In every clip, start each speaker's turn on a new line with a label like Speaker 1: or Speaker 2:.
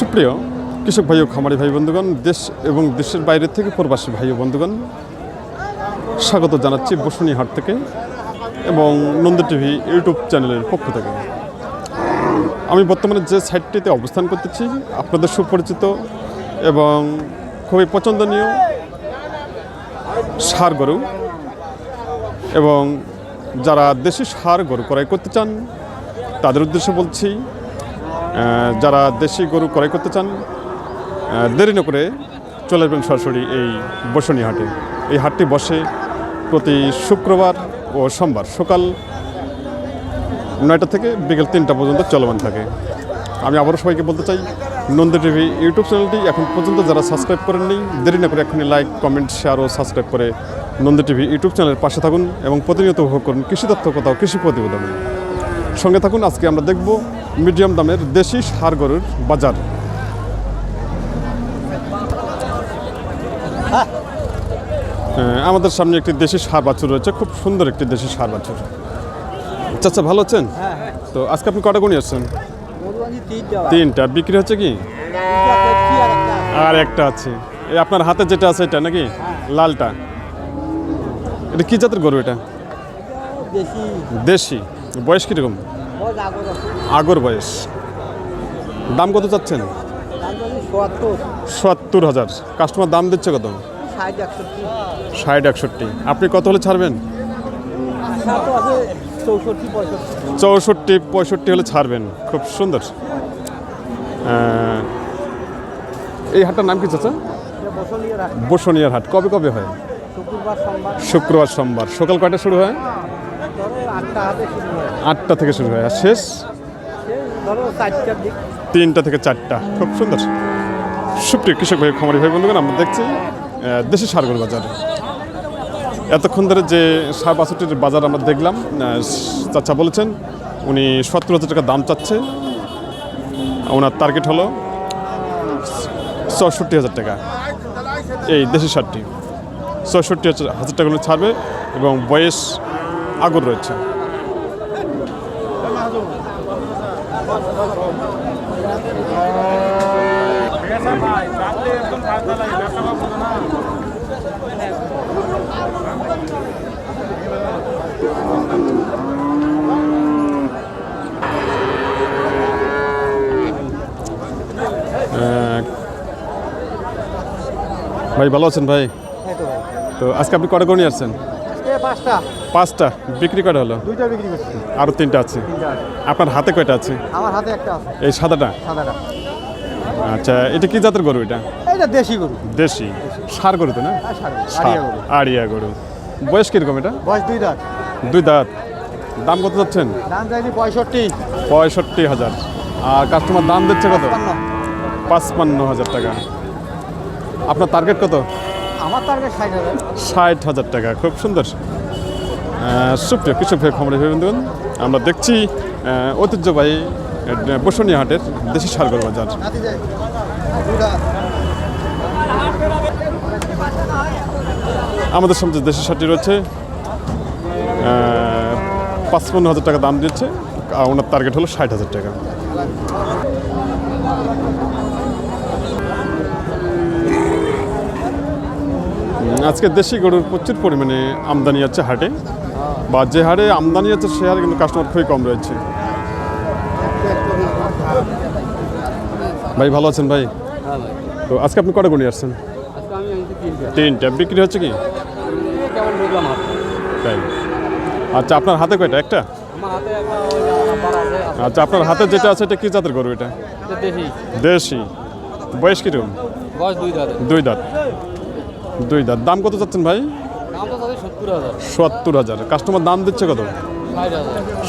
Speaker 1: সুপ্রিয় কৃষক ভাই ও খামারি ভাই বন্ধুগণ, দেশ এবং দেশের বাইরে থেকে প্রবাসী ভাই ও বন্ধুগণ, স্বাগত জানাচ্ছি বসুনি হাট থেকে এবং নন্দ টিভি ইউটিউব চ্যানেলের পক্ষ থেকে। আমি বর্তমানে যে সাইটটিতে অবস্থান করতেছি, আপনাদের সুপরিচিত এবং খুবই পছন্দনীয় সার গরু এবং যারা দেশি সার গরু ক্রয় করতে চান, তাদের উদ্দেশ্যে বলছি যারা দেশি গরু ক্রয় করতে চান দেরি না করে চলে আসবেন সরাসরি এই বসনী হাটে। এই হাটটি বসে প্রতি শুক্রবার ও সোমবার সকাল নয়টা থেকে বিকেল তিনটা পর্যন্ত চলমান থাকে। আমি আবারও সবাইকে বলতে চাই, নন্দী টিভি ইউটিউব চ্যানেলটি এখন পর্যন্ত যারা সাবস্ক্রাইব করেননি, দেরি না করে এখনই লাইক, কমেন্ট, শেয়ার ও সাবস্ক্রাইব করে নন্দী টিভি ইউটিউব চ্যানেলের পাশে থাকুন এবং প্রতিনিয়ত উপভোগ করুন কৃষি তথ্য কোথাও কৃষি প্রতিবেদন। সঙ্গে থাকুন, আজকে আমরা দেখব মিডিয়াম দামের দেশি সার গরুর বাজার। হ্যাঁ, আমাদের সামনে একটি দেশি সার বাছুর রয়েছে খুব সুন্দর একটি দেশি সার বাছুর। চাচা ভালো আছেন? তো আজকে আপনি কটা গুণি আসছেন? তিনটা বিক্রি হচ্ছে কি? আর একটা আছে। এই আপনার হাতে যেটা আছে এটা নাকি? লালটা। এটা কি জাতের গরু এটা? দেশি। বয়স কীরকম? আগর বয়স। দাম কত চাচ্ছেন?
Speaker 2: সত্তর।
Speaker 1: হাজার। কাস্টমার দাম দিচ্ছে কত?
Speaker 2: ষাট একষট্টি।
Speaker 1: আপনি কত হলে ছাড়বেন?
Speaker 2: চৌষট্টি পঁয়ষট্টি।
Speaker 1: হলে ছাড়বেন। খুব সুন্দর। এই হাটটার নাম কি চাচা?
Speaker 2: এটা বসলিয়ে রাখ
Speaker 1: বসনিয়ার হাট। কবে কবে হয়?
Speaker 2: শুক্রবার সোমবার।
Speaker 1: সকাল কয়টা শুরু হয়?
Speaker 2: আটটা
Speaker 1: থেকে শুরু হয়। আর শেষ? তিনটা থেকে চারটা। খুব সুন্দর। সুপ্রিয় কৃষক ভাই খামারি ভাই বন্ধুগণ আমরা দেখছি দেশি সারগর বাজার। এতক্ষণ ধরে যে সার বাষট্টির বাজার আমরা দেখলাম চাচা বলেছেন উনি সত্তর হাজার টাকা দাম চাচ্ছে ওনার টার্গেট হলো চৌষট্টি হাজার টাকা। এই দেশি সারটি। চৌষট্টি হাজার টাকা ছাড়বে এবং বয়স আগর রয়েছে। ভাই ভালো আছেন ভাই?
Speaker 2: তো
Speaker 1: আজকে আপনি কটা গণি আসছেন?
Speaker 2: এ পাঁচটা।
Speaker 1: পাঁচটা বিক্রি কটা হলো?
Speaker 2: দুইটা বিক্রি করছি।
Speaker 1: আরও তিনটা আছে। আপনার হাতে কয়টা আছে?
Speaker 2: আমার হাতে একটা আছে।
Speaker 1: এই সাদাটা?
Speaker 2: সাদাটা।
Speaker 1: আচ্ছা এটা কি জাতের গরু এটা?
Speaker 2: এইটা দেশি গরু।
Speaker 1: দেশি। সার গরু তো না?
Speaker 2: গরু
Speaker 1: আড়িয়া গরু। বয়স কীরকম এটা?
Speaker 2: বয়স দুই দাঁত।
Speaker 1: দুই দাঁত। দাম কত যাচ্ছেন?
Speaker 2: দাম চাইছি পঁয়ষট্টি।
Speaker 1: পঁয়ষট্টি হাজার। আর কাস্টমার দাম দিচ্ছে কত? পাঁচপান্ন। হাজার টাকা। আপনার টার্গেট কত?
Speaker 2: আমার টার্গেট ষাট হাজার।
Speaker 1: টাকা, খুব সুন্দর। সুপ্রিয় কৃষক ভাই ভাই বন্ধুগণ, আমরা দেখছি ঐতিহ্যবাহী বসুনিয়া হাটের দেশি সারগর বাজার। আমাদের সামনে দেশি সারটি রয়েছে পাঁচপান্ন হাজার টাকা দাম দিচ্ছে আর ওনার টার্গেট হলো ষাট হাজার টাকা। আজকে দেশি গরুর প্রচুর পরিমাণে আমদানি আছে হাটে। বা যে হারে আমদানি আছে সে হারে কিন্তু কাস্টমার খুবই কম রয়েছে। ভাই ভালো আছেন ভাই? তো আজকে আপনি কটা গুণি আসছেন?
Speaker 2: তিনটা।
Speaker 1: বিক্রি হচ্ছে কি? তাই। আচ্ছা আপনার হাতে কয়টা? একটা? আচ্ছা আপনার হাতে যেটা আছে এটা কি জাতের গরু এটা?
Speaker 2: দেশি।
Speaker 1: দেশি। বয়স কীরকম?
Speaker 2: বয়স দুই দাঁত
Speaker 1: দুই দাঁত। দুই দাঁত। দাম কত চাচ্ছেন ভাই?
Speaker 2: সত্তর হাজার।
Speaker 1: কাস্টমার দাম দিচ্ছে কত?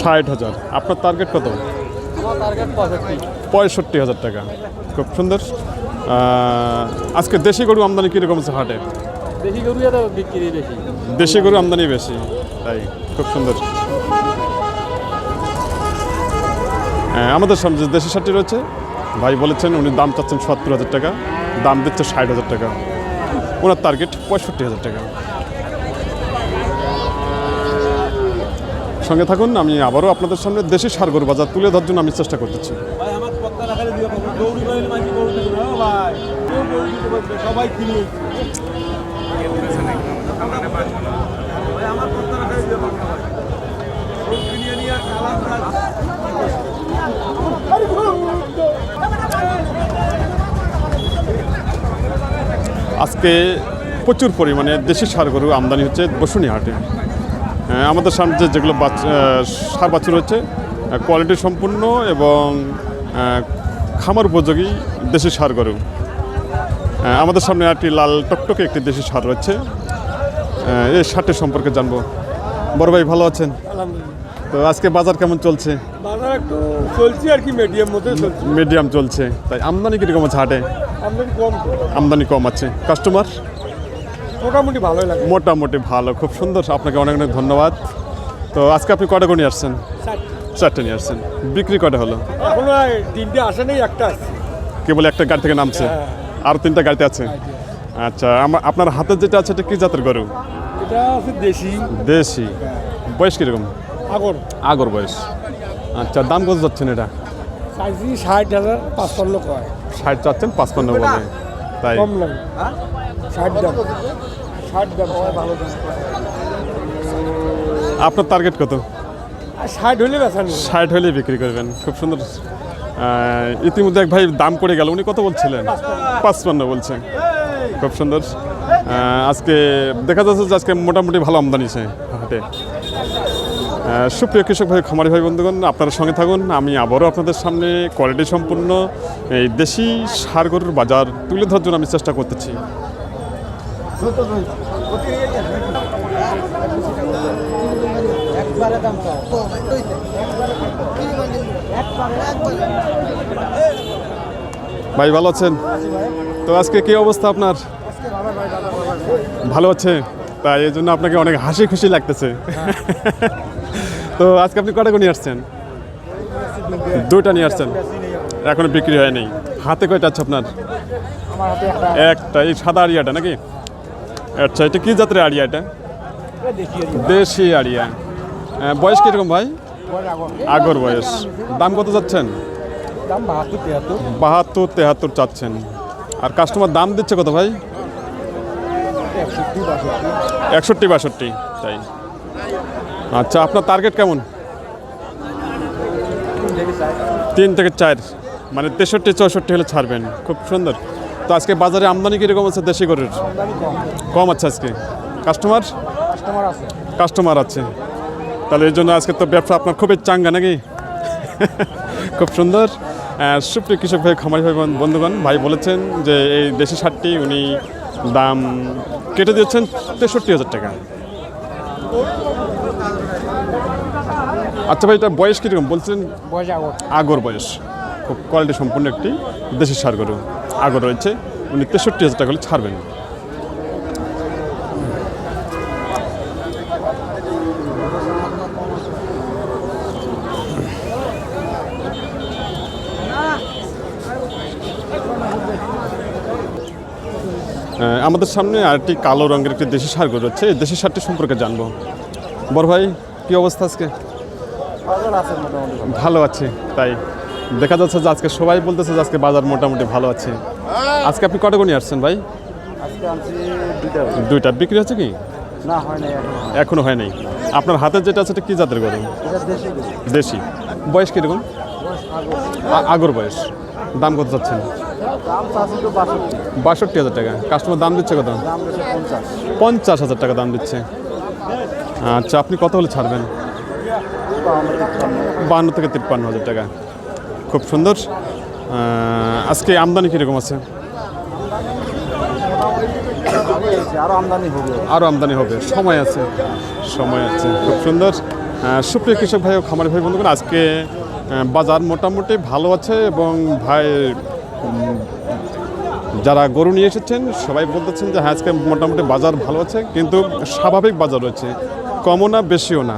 Speaker 2: ষাট হাজার।
Speaker 1: আপনার টার্গেট কত?
Speaker 2: পঁয়ষট্টি।
Speaker 1: হাজার টাকা। খুব সুন্দর। আজকে দেশি গরু আমদানি কীরকম আছে হাটে?
Speaker 2: দেশি গরু বিক্রি বেশি।
Speaker 1: দেশি গরু আমদানি বেশি তাই। খুব সুন্দর। হ্যাঁ, আমাদের সামনে যে দেশি সারটি রয়েছে ভাই বলেছেন উনি দাম চাচ্ছেন সত্তর হাজার টাকা দাম দিচ্ছে ষাট হাজার টাকা। ওনার টার্গেট পঁয়ষট্টি হাজার টাকা। সঙ্গে থাকুন আমি আবারও আপনাদের সামনে দেশি সার গরু বাজার তুলে ধরার জন্য আমি চেষ্টা করতেছি।
Speaker 2: ভাই আমার কত্তা রাখালে দিয়ে পাবো দৌড়ি পাইলে মাঝে গরু দিতে পারবে ভাই কেউ গরু দিতে পারবে সবাই কিনে ভাই আমার কত্তা রাখালে দিয়ে পাবো ভাই গরু কিনে নিয়ে আর খাওয়া
Speaker 1: আজকে প্রচুর পরিমাণে দেশি সার গরু আমদানি হচ্ছে বসুনি হাটে আমাদের সামনে যেগুলো সার বাছুর হচ্ছে কোয়ালিটি সম্পূর্ণ এবং খামার উপযোগী দেশি সার গরু। আমাদের সামনে একটি লাল টকটকে একটি দেশি সার রয়েছে। এই সারটি সম্পর্কে জানব। বড় ভাই, ভালো আছেন? তো আজকে বাজার কেমন চলছে?
Speaker 2: বাজার একটু চলছে আর কি মিডিয়াম মধ্যে চলছে।
Speaker 1: মিডিয়াম চলছে। তাই আমদানি কীরকম আছে হাটে?
Speaker 2: আমদানি কম।
Speaker 1: আমদানি কম আছে। কাস্টমার
Speaker 2: মোটামুটি ভালোই লাগে।
Speaker 1: মোটামুটি ভালো খুব সুন্দর। আপনাকে অনেক অনেক ধন্যবাদ। তো আজকে আপনি কটা করে নিয়ে আসছেন? চারটে। নিয়ে আসছেন। বিক্রি কটা হলো?
Speaker 2: এখনও তিনটে আসে নেই একটা
Speaker 1: কেবল একটা গাড়ি থেকে নামছে? আর তিনটা গাড়িতে আছে? আচ্ছা আমার আপনার হাতে যেটা আছে এটা কি জাতের গরু?
Speaker 2: এটা আছে দেশি।
Speaker 1: দেশি। বয়স কীরকম?
Speaker 2: আগর।
Speaker 1: আগর বয়স। আচ্ছা দাম কত যাচ্ছেন এটা?
Speaker 2: চাইছি ষাট হাজার পাঁচপান্ন কয়।
Speaker 1: ষাট চাচ্ছেন পাঁচপান্ন বলে। তাই?
Speaker 2: কম লাগে ষাট দাম। ষাট দাম। ভালো
Speaker 1: আপনার টার্গেট কত?
Speaker 2: ষাট হলে বেচা
Speaker 1: ষাট হলেই বিক্রি করবেন। খুব সুন্দর। ইতিমধ্যে এক ভাই দাম করে গেল। উনি কত বলছিলেন? পাঁচপান্ন বলছে। খুব সুন্দর। আজকে দেখা যাচ্ছে যে আজকে মোটামুটি ভালো আমদানি আছে হাটে। সুপ্রিয় কৃষক ভাই, খামারি ভাই, বন্ধুগণ, আপনারা সঙ্গে থাকুন। আমি আবারও আপনাদের সামনে কোয়ালিটি সম্পূর্ণ এই দেশি সার গরুর বাজার তুলে ধরার জন্য আমি চেষ্টা করতেছি। ভাই, ভালো আছেন? তো আজকে কি অবস্থা আপনার? ভালো আছে? তাই এই জন্য আপনাকে অনেক হাসি খুশি লাগতেছে। তো আজকে আপনি কটা নিয়ে আসছেন? দুইটা নিয়ে আসছেন। এখনও বিক্রি হয়নি হাতে কয়টা আছে আপনার?
Speaker 2: একটা
Speaker 1: এই সাদা আড়িয়াটা নাকি? আচ্ছা এটা কি জাতের আড়িয়া এটা? দেশি আড়িয়া। আহ, বয়স কীরকম ভাই? আগর বয়স। দাম কত যাচ্ছেন?
Speaker 2: বাহাত্তর
Speaker 1: তেহাত্তর চাচ্ছেন। আর কাস্টমার দাম দিচ্ছে কত ভাই?
Speaker 2: একষট্টি বাষট্টি
Speaker 1: তাই। আচ্ছা আপনার টার্গেট কেমন? তিন থেকে চার মানে তেষট্টি চৌষট্টি হলে ছাড়বেন খুব সুন্দর। তো আজকে বাজারে আমদানি কীরকম আছে দেশি গরুর?
Speaker 2: কম
Speaker 1: আছে আজকে। কাস্টমার
Speaker 2: কাস্টমার আছে।
Speaker 1: তাহলে এই জন্য আজকে তো ব্যবসা আপনার খুবই চাঙ্গা নাকি? খুব সুন্দর। সুপ্রিয় কৃষক ভাই খামারি ভাই বন্ধুগণ ভাই বলেছেন যে এই দেশি সারটি উনি দাম কেটে দিয়েছেন তেষট্টি হাজার টাকা। আচ্ছা ভাই এটা বয়স কীরকম? বলছেন
Speaker 2: বয়স আগর।
Speaker 1: আগর বয়স। খুব কোয়ালিটি সম্পূর্ণ একটি দেশি সার গরু। আগর রয়েছে। উনি তেষট্টি হাজার টাকা হলে ছাড়বেন। আমাদের সামনে আরেকটি কালো রঙের একটি দেশি সার গরু রয়েছে। এই দেশি সারটি সম্পর্কে জানব। বড় ভাই কী অবস্থা আজকে? ভালো আছে তাই। দেখা যাচ্ছে যে আজকে সবাই বলতেছে যে আজকে বাজার মোটামুটি ভালো আছে। আজকে আপনি কটা করে আসছেন ভাই?
Speaker 2: দুইটা
Speaker 1: বিক্রি হচ্ছে কি?
Speaker 2: এখনও হয় নাই।
Speaker 1: আপনার হাতে যেটা আছে এটা কি জাতের গরু?
Speaker 2: এটা দেশি
Speaker 1: বয়স কীরকম? আগর। বয়স। দাম কত চাচ্ছেন?
Speaker 2: বাষট্টি।
Speaker 1: হাজার টাকা। কাস্টমার দাম দিচ্ছে কত?
Speaker 2: পঞ্চাশ
Speaker 1: হাজার টাকা দাম দিচ্ছে। আচ্ছা আপনি কত হলে ছাড়বেন? বাহান্ন থেকে তিপ্পান্ন হাজার টাকা। খুব সুন্দর। আজকে আমদানি কীরকম আছে? আরও আমদানি হবে। সময় আছে। সময় আছে। খুব সুন্দর। সুপ্রিয় কৃষক ভাই ও খামারি ভাই বন্ধুগণ, আজকে বাজার মোটামুটি ভালো আছে এবং ভাই যারা গরু নিয়ে এসেছেন, সবাই বলতেছেন যে হ্যাঁ আজকে মোটামুটি বাজার ভালো আছে, কিন্তু স্বাভাবিক বাজার রয়েছে। কমও না, বেশিও না।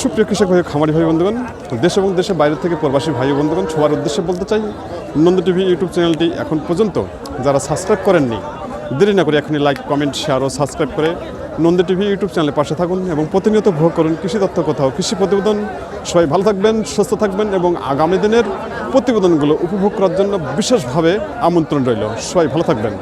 Speaker 1: সুপ্রিয় কৃষক ভাই, খামারি ভাই, বন্ধুগণ, দেশ এবং দেশের বাইরে থেকে প্রবাসী ভাই বন্ধুগণ, সবার উদ্দেশ্যে বলতে চাই, নন্দ টিভি ইউটিউব চ্যানেলটি এখন পর্যন্ত যারা সাবস্ক্রাইব করেননি, দেরি না করে এখনই লাইক কমেন্ট শেয়ার ও সাবস্ক্রাইব করে নন্দী টিভি ইউটিউব চ্যানেলে পাশে থাকুন এবং প্রতিনিয়ত ভোগ করুন কৃষি তথ্য কোথাও কৃষি প্রতিবেদন। সবাই ভালো থাকবেন, সুস্থ থাকবেন এবং আগামী দিনের প্রতিবেদনগুলো উপভোগ করার জন্য বিশেষভাবে আমন্ত্রণ রইল। সবাই ভালো থাকবেন।